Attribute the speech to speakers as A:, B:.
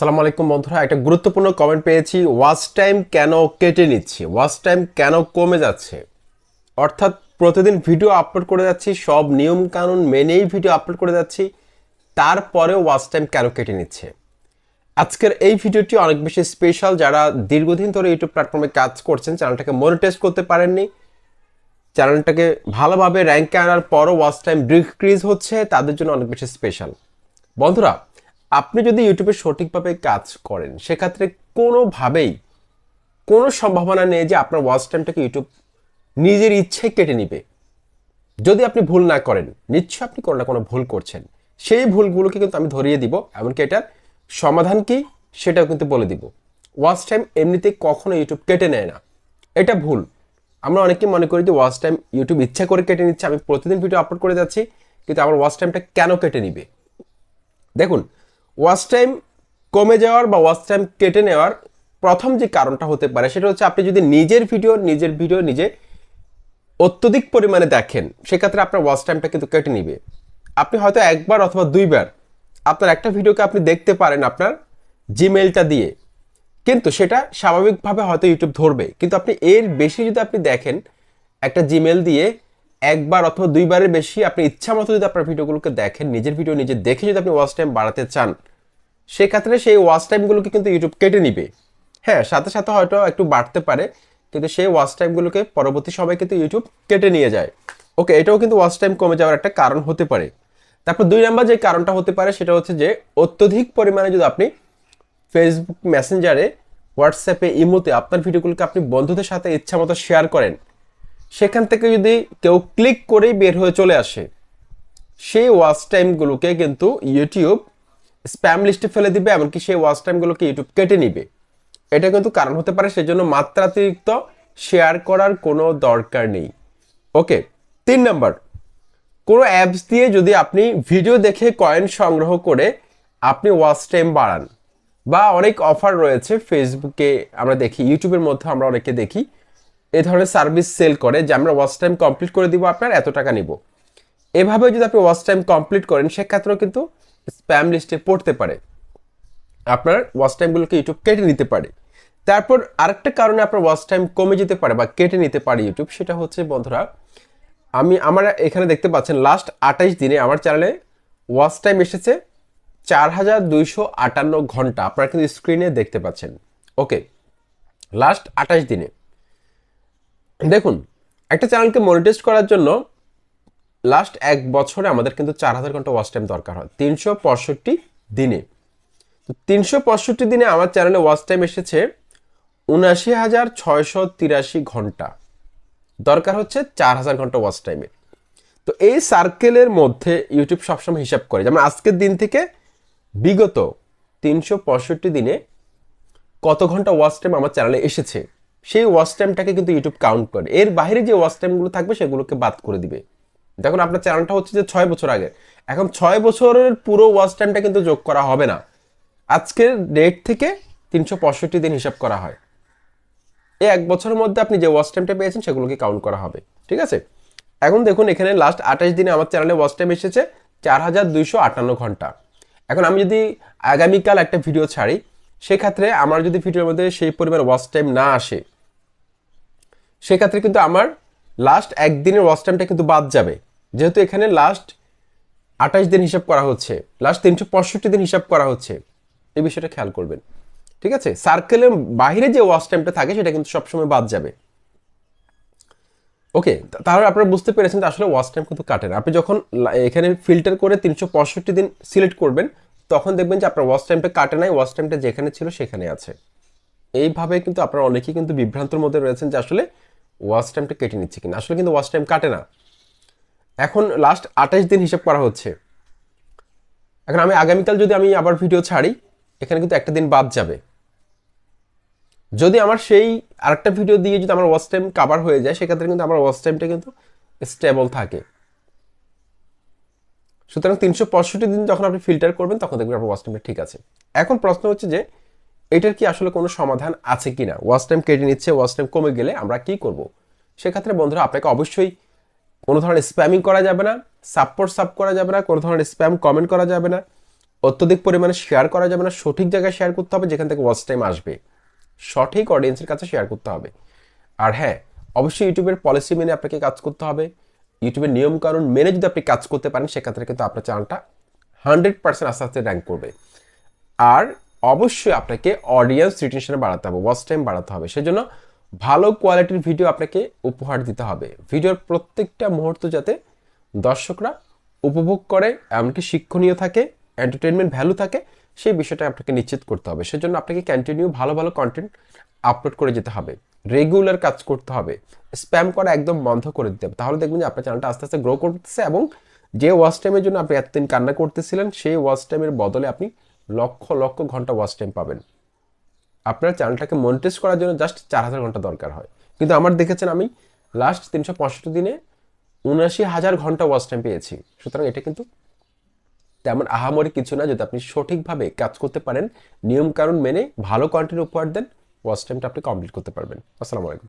A: সালাম আলাইকুম বন্ধুরা, একটা গুরুত্বপূর্ণ কমেন্ট পেয়েছি ওয়াচ টাইম কেন কেটে নিচ্ছি? ওয়াচ টাইম কেন কমে যাচ্ছে? অর্থাৎ প্রতিদিন ভিডিও আপলোড করে যাচ্ছি, সব নিয়ম কানুন মেনেই ভিডিও আপলোড করে যাচ্ছি, তারপরেও ওয়াচ টাইম কেন কেটে নিচ্ছে? আজকের এই ভিডিওটি অনেক বেশি স্পেশাল যারা দীর্ঘদিন ধরে ইউটিউব প্ল্যাটফর্মে কাজ করছেন চ্যানেলটাকে মনিটাইজ করতে পারেননি। চ্যানেলটাকে ভালোভাবে র্যাঙ্কে আনার পরও ওয়াচ টাইম ডিক্রিজ হচ্ছে, তাদের জন্য অনেক বেশি স্পেশাল বন্ধুরা আপনি যদি ইউটিউবে সঠিকভাবে কাজ করেন, সেক্ষেত্রে কোনোভাবেই কোনো সম্ভাবনা নেই যে আপনার ওয়াচ টাইমটাকে ইউটিউব নিজের ইচ্ছে কেটে নিবে। যদি আপনি ভুল না করেন, নিশ্চয়ই আপনি কোনো না কোনো ভুল করছেন। সেই ভুলগুলোকে কিন্তু আমি ধরিয়ে দিব, এমনকি এটার সমাধান কি, সেটাও কিন্তু বলে দিব। ওয়াচ টাইম এমনিতে কখনো ইউটিউব কেটে নেয় না। এটা ভুল। আমরা অনেকে মনে করি যে ওয়াচ টাইম ইউটিউব ইচ্ছা করে কেটে নিচ্ছে। আমি প্রতিদিন ভিডিও আপলোড করে যাচ্ছি, কিন্তু আমার ওয়াচ টাইমটা কেন কেটে নিবে? দেখুন ওয়াচ টাইম কমে যাওয়ার বা ওয়াচ টাইম কেটে নেওয়ার প্রথম যে কারণটা হতে পারে, সেটা হচ্ছে আপনি যদি নিজের ভিডিও নিজের ভিডিও নিজে অত্যধিক পরিমাণে দেখেন, সেক্ষেত্রে আপনার ওয়াচ টাইমটা কিন্তু কেটে নিবে। আপনি হয়তো একবার অথবা দুইবার আপনার একটা ভিডিওকে আপনি দেখতে পারেন আপনার জিমেলটা দিয়ে, কিন্তু সেটা স্বাভাবিকভাবে হয়তো ইউটিউব ধরবে। কিন্তু আপনি এর বেশি যদি আপনি দেখেন, একটা জিমেল দিয়ে একবার অথবা দুইবারের বেশি আপনি ইচ্ছা মতো যদি আপনার ভিডিওগুলোকে দেখেন, নিজের ভিডিও নিজে দেখে যদি আপনি ওয়াচ টাইম বাড়াতে চান, সেক্ষেত্রে সেই ওয়াচ টাইমগুলোকে কিন্তু ইউটিউব কেটে নিবে। হ্যাঁ সাথে সাথে হয়তো একটু বাড়তে পারে, কিন্তু সেই ওয়াচ টাইমগুলোকে পরবর্তী সময় কিন্তু ইউটিউব কেটে নিয়ে যায়। ওকে এটাও কিন্তু ওয়াচ টাইম কমে যাওয়ার একটা কারণ হতে পারে। তারপর দুই নাম্বার যে কারণটা হতে পারে, সেটা হচ্ছে যে অত্যধিক পরিমাণে যদি আপনি ফেসবুক মেসেঞ্জারে হোয়াটসঅ্যাপে ইমোতে আপনার ভিডিওগুলোকে আপনি বন্ধুদের সাথে ইচ্ছা মতো শেয়ার করেন সেখান থেকে যদি কেউ ক্লিক করেই বের হয়ে চলে আসে, সেই ওয়াচ টাইমগুলোকে কিন্তু ইউটিউব স্প্যাম লিস্টে ফেলে দিবে, এমনকি সেই ওয়াচ টাইমগুলোকে ইউটিউব কেটে নিবে। এটা কিন্তু কারণ হতে পারে, সেজন্য মাত্রাতিরিক্ত শেয়ার করার কোনো দরকার নেই। ওকে তিন নাম্বার কোনো অ্যাপস দিয়ে যদি আপনি ভিডিও দেখে কয়েন সংগ্রহ করে আপনি ওয়াচ টাইম বাড়ান, বা অনেক অফার রয়েছে ফেসবুকে আমরা দেখি ইউটিউবের মধ্যে আমরা অনেকে দেখি এই ধরনের সার্ভিস সেল করে যে আমরা ওয়াচ টাইম কমপ্লিট করে দিব আপনার, এত টাকা নিব। এভাবে যদি আপনি ওয়াচ টাইম কমপ্লিট করেন, সেক্ষেত্রেও কিন্তু স্প্যাম লিস্টে পড়তে পারে। আপনার ওয়াচ টাইমগুলোকে ইউটিউব কেটে নিতে পারে। তারপর আরেকটা কারণে আপনার ওয়াচ টাইম কমে যেতে পারে বা কেটে নিতে পারে ইউটিউব সেটা হচ্ছে বন্ধুরা, আমি আমার এখানে দেখতে পাচ্ছেন লাস্ট আঠাইশ দিনে আমার চ্যানেলে ওয়াচ টাইম এসেছে চার হাজার দুইশো আটান্ন ঘণ্টা। আপনারা কিন্তু স্ক্রিনে দেখতে পাচ্ছেন। ওকে লাস্ট আঠাইশ দিনে। দেখুন, একটা চ্যানেলকে মনিটাইজ করার জন্য লাস্ট এক বছরে আমাদের কিন্তু চার হাজার ঘণ্টা ওয়াচ টাইম দরকার হয়, তিনশো পঁয়ষট্টি দিনে। তো তিনশো পঁয়ষট্টি দিনে আমার চ্যানেলে ওয়াচ টাইম এসেছে উনাশি হাজার ছয়শো তিরাশি ঘণ্টা। দরকার হচ্ছে চার হাজার ঘণ্টা ওয়াচ টাইমের তো এই সার্কেলের মধ্যে ইউটিউব সবসময় হিসাব করে, যেমন আজকের দিন থেকে বিগত তিনশো পঁয়ষট্টি দিনে কত ঘণ্টা ওয়াচ টাইম আমার চ্যানেলে এসেছে? সেই ওয়াচ টাইমটাকে কিন্তু ইউটিউব কাউন্ট করে। এর বাইরে যে ওয়াচ টাইমগুলো থাকবে সেগুলোকে বাদ করে দিবে। দেখুন, আপনার চ্যানেলটা হচ্ছে যে ছয় বছর আগে। এখন ছয় বছরের পুরো ওয়াচ টাইমটা কিন্তু যোগ করা হবে না। আজকের ডেট থেকে তিনশো পঁয়ষট্টি দিন হিসাব করা হয়। এই এক বছরের মধ্যে আপনি যে ওয়াচ টাইমটা পেয়েছেন সেগুলোকে কাউন্ট করা হবে। ঠিক আছে? এখন দেখুন, এখানে লাস্ট আঠাশ দিনে আমার চ্যানেলে ওয়াচ টাইম এসেছে চার হাজার দুইশো আটান্ন ঘণ্টা। এখন আমি যদি আগামীকাল একটা ভিডিও ছাড়ি সেক্ষেত্রে আমার যদি ভিডিওর মধ্যে সেই পরিমাণ ওয়াচ টাইম না আসে, সেক্ষেত্রে কিন্তু আমার লাস্ট একদিনের ওয়াচ টাইমটা কিন্তু বাদ যাবে। যেহেতু এখানে লাস্ট আঠাশ দিন হিসাব করা হচ্ছে লাস্ট তিনশো পঁয়ষট্টি দিন হিসাব করা হচ্ছে। এই বিষয়টা খেয়াল করবেন। ঠিক আছে? সার্কেলের বাইরে যে ওয়াচ টাইমটা থাকে, সেটা কিন্তু সবসময় বাদ যাবে। ওকে তাহলে আপনারা বুঝতে পেরেছেন যে আসলে ওয়াচ টাইম কিন্তু কাটে না। আপনি যখন এখানে ফিল্টার করে তিনশো পঁয়ষট্টি দিন সিলেক্ট করবেন তখন দেখবেন যে আপনার ওয়াচ টাইমটা কাটে নাই ওয়াচ টাইমটা যেখানে ছিল সেখানে আছে। এইভাবে কিন্তু আপনারা অনেকেই কিন্তু বিভ্রান্তর মধ্যে রয়েছেন যে আসলে ওয়াচ টাইমটা কেটে নিচ্ছে কিনা। আসলে কিন্তু ওয়াচ টাইম কাটে না। এখন লাস্ট আঠাশ দিন হিসাব করা হচ্ছে। এখন আমি আগামীকাল যদি আমি আবার ভিডিও ছাড়ি, এখানে কিন্তু একটা দিন বাদ যাবে। যদি আমার সেই আরেকটা ভিডিও দিয়ে যদি আমার ওয়াচ টাইম কাভার হয়ে যায়, সেক্ষেত্রে কিন্তু আমার ওয়াচ টাইমটা কিন্তু স্টেবল থাকে। সুতরাং তিনশো পঁয়ষট্টি দিন যখন আপনি ফিল্টার করবেন, তখন দেখবেন আপনার ওয়াচ টাইমটা ঠিক আছে। এখন প্রশ্ন হচ্ছে যে, এটার কি আসলে কোনো সমাধান আছে কি না ওয়াচ টাইম কেটে নিচ্ছে ওয়াচ টাইম কমে গেলে আমরা কি করব? সেক্ষেত্রে বন্ধুরা, আপনাকে অবশ্যই কোনো ধরনের স্প্যামিং করা যাবে না সাপোর্ট সাপ করা যাবে না, কোনো ধরনের স্প্যাম কমেন্ট করা যাবে না, অত্যধিক পরিমাণে শেয়ার করা যাবে না, সঠিক জায়গায় শেয়ার করতে হবে যেখান থেকে ওয়াচ টাইম আসবে। সঠিক অডিয়েন্সের কাছে শেয়ার করতে হবে। আর হ্যাঁ অবশ্যই ইউটিউবের পলিসি মেনে আপনাকে কাজ করতে হবে। ইউটিউবের নিয়মকানুন মেনে যদি আপনি কাজ করতে পারেন, সেক্ষেত্রে কিন্তু আপনার চ্যানেলটা হান্ড্রেড পার্সেন্ট আস্তে আস্তে র্যাঙ্ক করবে। আর অবশ্যই আপনাকে অডিয়েন্স রিটেনশনে বাড়াতে হবে ওয়াচ টাইম বাড়াতে হবে। সেজন্য ভালো কোয়ালিটির ভিডিও আপনাকে উপহার দিতে হবে। ভিডিওর প্রত্যেকটা মুহূর্ত যাতে দর্শকরা উপভোগ করে, এমনকি শিক্ষণীয় থাকে এন্টারটেনমেন্ট ভ্যালু থাকে, সেই বিষয়টা আপনাকে নিশ্চিত করতে হবে। সেজন্য আপনাকে কন্টিনিউ ভালো ভালো কন্টেন্ট আপলোড করে যেতে হবে। রেগুলার কাজ করতে হবে। স্প্যাম করা একদম বন্ধ করে দিতে হবে। তাহলে দেখবেন যে আপনার চ্যানেলটা আস্তে আস্তে গ্রো করতেছে এবং যে ওয়াচ টাইমের জন্য আপনি এতদিন কান্না করতেছিলেন, সেই ওয়াচ টাইমের বদলে আপনি লক্ষ লক্ষ ঘণ্টা ওয়াচ টাইম পাবেন। আপনার চ্যানেলটাকে মনিটাইজ করার জন্য জাস্ট চার হাজার ঘণ্টা দরকার হয়। কিন্তু আমার দেখেছেন আমি লাস্ট তিনশো পঁয়ষট্টি দিনে উনআশি হাজার ঘণ্টা ওয়াচ টাইম পেয়েছি। সুতরাং এটা কিন্তু তেমন আহামরি কিছু না যদি আপনি সঠিকভাবে কাজ করতে পারেন নিয়মকানুন মেনে ভালো কন্টেন্ট উপহার দেন ওয়াচ টাইমটা আপনি কমপ্লিট করতে পারবেন। আসসালামু আলাইকুম।